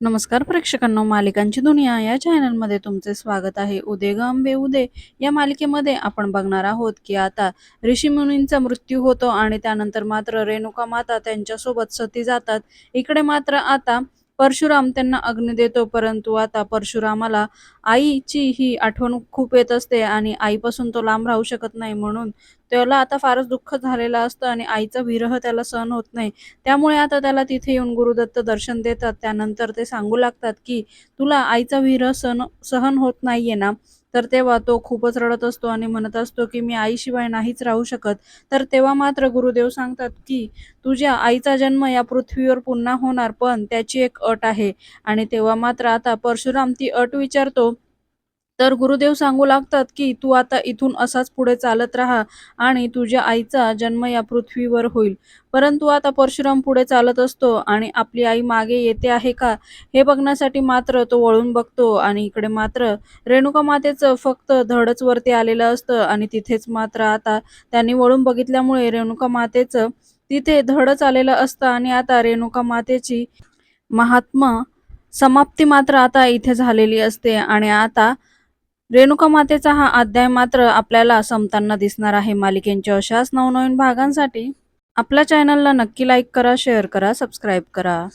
नमस्कार प्रेक्षकांनो मालिकांची दुनिया या चॅनलमध्ये तुमचे स्वागत आहे. उदे गांबे उदे या मालिकेमध्ये आपण बघणार आहोत की आता ऋषीमुनींचा मृत्यू होतो आणि त्यानंतर मात्र रेणुका माता त्यांच्यासोबत सती जातात. इकडे मात्र आता परशुराम त्यांना अग्नी देतो परंतु आता परशुरामाला आईची ही आठवण खूप येत असते आणि आईपासून तो लांब राहू शकत नाही म्हणून त्याला आता फारच दुःख झालेलं असतं आणि आईचा विरह त्याला सहन होत नाही. त्यामुळे आता त्याला तिथे येऊन गुरुदत्त दर्शन देतात. त्यानंतर ते सांगू लागतात की तुला आईचा विरह सहन सहन होत नाहीये ना? तर तेव्हा तो खूपच रडत असतो आणि म्हणत असतो की मी आईशिवाय नाहीच राहू शकत. तर तेव्हा मात्र गुरुदेव सांगतात की तुझ्या आईचा जन्म या पृथ्वीवर पुन्हा होणार पण त्याची एक अट आहे. आणि तेव्हा मात्र आता परशुराम ती अट विचारतो तर गुरुदेव सांगू लागतात की तू आता इथून असाच पुढे चालत राहा आणि तुझ्या आईचा जन्म या पृथ्वीवर होईल. परंतु आता परशुराम पुढे चालत असतो आणि आपली आई मागे येते आहे का? हे बघण्यासाठी मात्र तो वळून बघतो आणि इकडे मात्र रेणुका मातेचं फक्त धडच वरती आलेलं असतं आणि तिथेच मात्र आता त्यांनी वळून बघितल्यामुळे रेणुका मातेचं तिथे धडच आलेलं असतं आणि आता रेणुका मातेची महात्मा समाप्ती मात्र आता इथे झालेली असते आणि आता रेणुका मातेचा हा अध्याय मात्र आपल्याला संपताना दिसणार आहे. मालिकेंच्या अशाच नवनवीन भागांसाठी आपल्या चॅनलला नक्की लाईक करा शेअर करा सबस्क्राईब करा.